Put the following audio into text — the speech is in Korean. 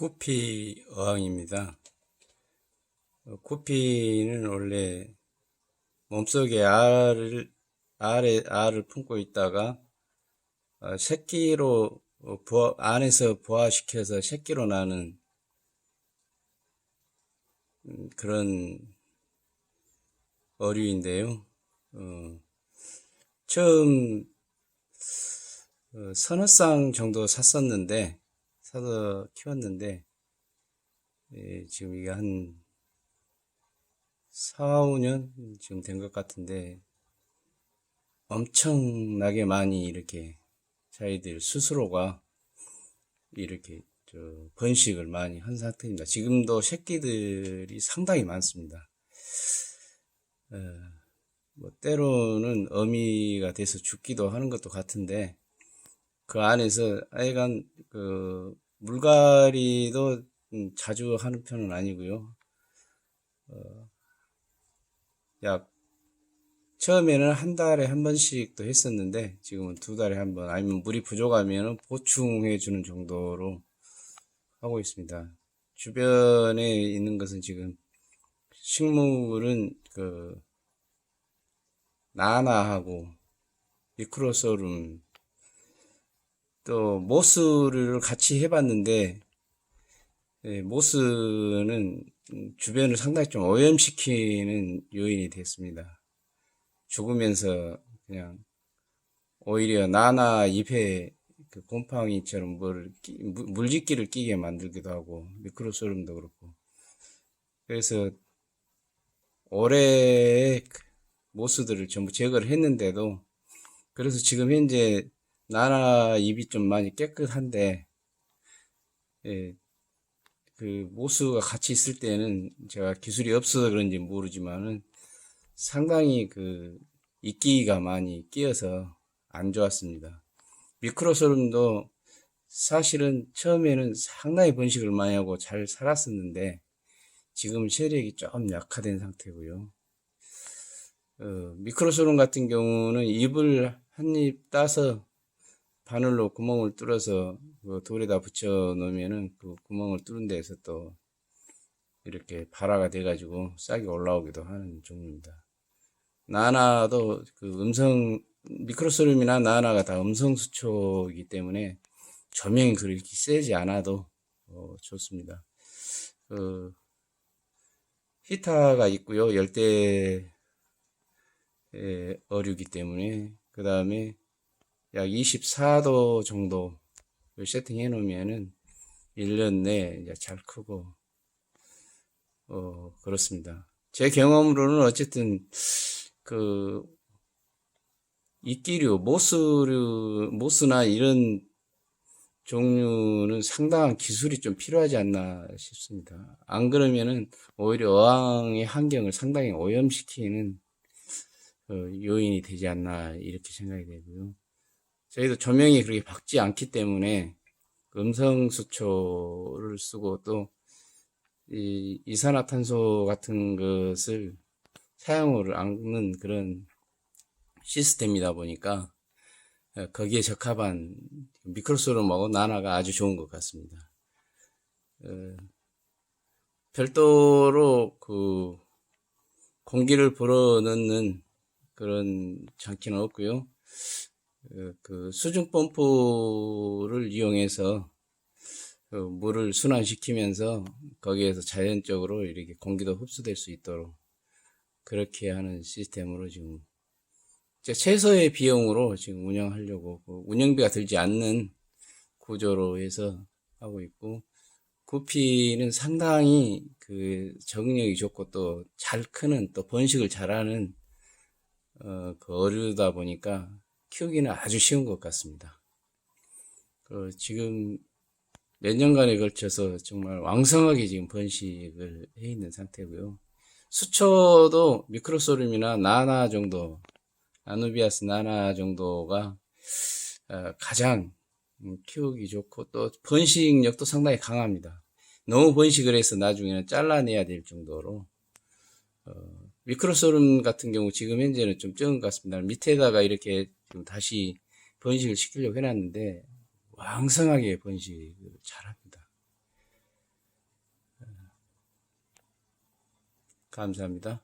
구피 어항입니다. 어, 구피는 원래 몸속에 알을, 알에, 알을 품고 있다가 어, 새끼로 어, 부화, 안에서 부화시켜서 새끼로 나는 음, 그런 어류인데요. 어, 처음 어, 서너 쌍 정도 샀었는데 사서 키웠는데 예, 지금 이게 한 4, 5년 지금 된 것 같은데 엄청나게 많이 이렇게 자기들 스스로가 이렇게 저 번식을 많이 한 상태입니다. 지금도 새끼들이 상당히 많습니다. 어, 뭐 때로는 어미가 돼서 죽기도 하는 것도 같은데 그 안에서 하여간 그 물갈이도 음, 자주 하는 편은 아니고요. 어, 약 처음에는 한 달에 한 번씩도 했었는데 지금은 두 달에 한 번 아니면 물이 부족하면 보충해 주는 정도로 하고 있습니다. 주변에 있는 것은 지금 식물은 그 나나하고 미크로소름 또 모스를 같이 해봤는데 예, 모스는 주변을 상당히 좀 오염시키는 요인이 됐습니다. 죽으면서 그냥 오히려 나나 잎에 그 곰팡이처럼 뭘 끼- 물- 물짓기를 끼게 만들기도 하고 미크로소름도 그렇고 그래서 올해 그 모스들을 전부 제거를 했는데도 그래서 지금 현재 나나 잎이 좀 많이 깨끗한데 예, 그 모스가 같이 있을 때는 제가 기술이 없어서 그런지 모르지만은 상당히 그 이끼가 많이 끼어서 안 좋았습니다. 미크로소름도 사실은 처음에는 상당히 번식을 많이 하고 잘 살았었는데 지금 세력이 좀 약화된 상태고요. 어, 미크로소름 같은 경우는 잎을 한 입 따서 바늘로 구멍을 뚫어서 그 돌에다 붙여 놓으면은 그 구멍을 뚫은 데에서 또 이렇게 발화가 돼가지고 싹이 올라오기도 하는 종류입니다. 나나도 그 음성 미크로소름이나 나나가 다 음성 수초이기 때문에 조명이 그렇게 세지 않아도 어, 좋습니다. 그 히타가 있고요. 열대 에, 어류기 때문에 그 다음에 약 24도 정도 세팅해 놓으면은 1년 내에 이제 잘 크고 어 그렇습니다. 제 경험으로는 어쨌든 그 이끼류, 모스류, 모스나 이런 종류는 상당한 기술이 좀 필요하지 않나 싶습니다. 안 그러면은 오히려 어항의 환경을 상당히 오염시키는 어, 요인이 되지 않나 이렇게 생각이 되고요. 저희도 조명이 그렇게 밝지 않기 때문에 음성 수초를 쓰고 또 이 이산화탄소 같은 것을 사용을 않는 그런 시스템이다 보니까 어, 거기에 적합한 미크로소름하고 나나가 아주 좋은 것 같습니다. 어, 별도로 그 공기를 불어넣는 그런 장치는 없고요. 어, 그 수중 펌프를 이용해서 그 물을 순환시키면서 거기에서 자연적으로 이렇게 공기도 흡수될 수 있도록 그렇게 하는 시스템으로 지금 최소의 비용으로 지금 운영하려고 그 운영비가 들지 않는 구조로 해서 하고 있고 구피는 상당히 그 적응력이 좋고 또 잘 크는 또 번식을 잘하는 어, 그 어류다 보니까 키우기는 아주 쉬운 것 같습니다. 그 지금 몇 년간에 걸쳐서 정말 왕성하게 지금 번식을 해 있는 상태고요. 수초도 미크로소름이나 나나 정도, 아누비아스 나나 정도가 어, 가장 음, 키우기 좋고 또 번식력도 상당히 강합니다. 너무 번식을 해서 나중에는 잘라내야 될 정도로 어, 미크로소름 같은 경우 지금 현재는 좀 적은 것 같습니다. 밑에다가 이렇게 좀 다시 번식을 시키려고 해놨는데 왕성하게 번식을 잘합니다. 아, 감사합니다.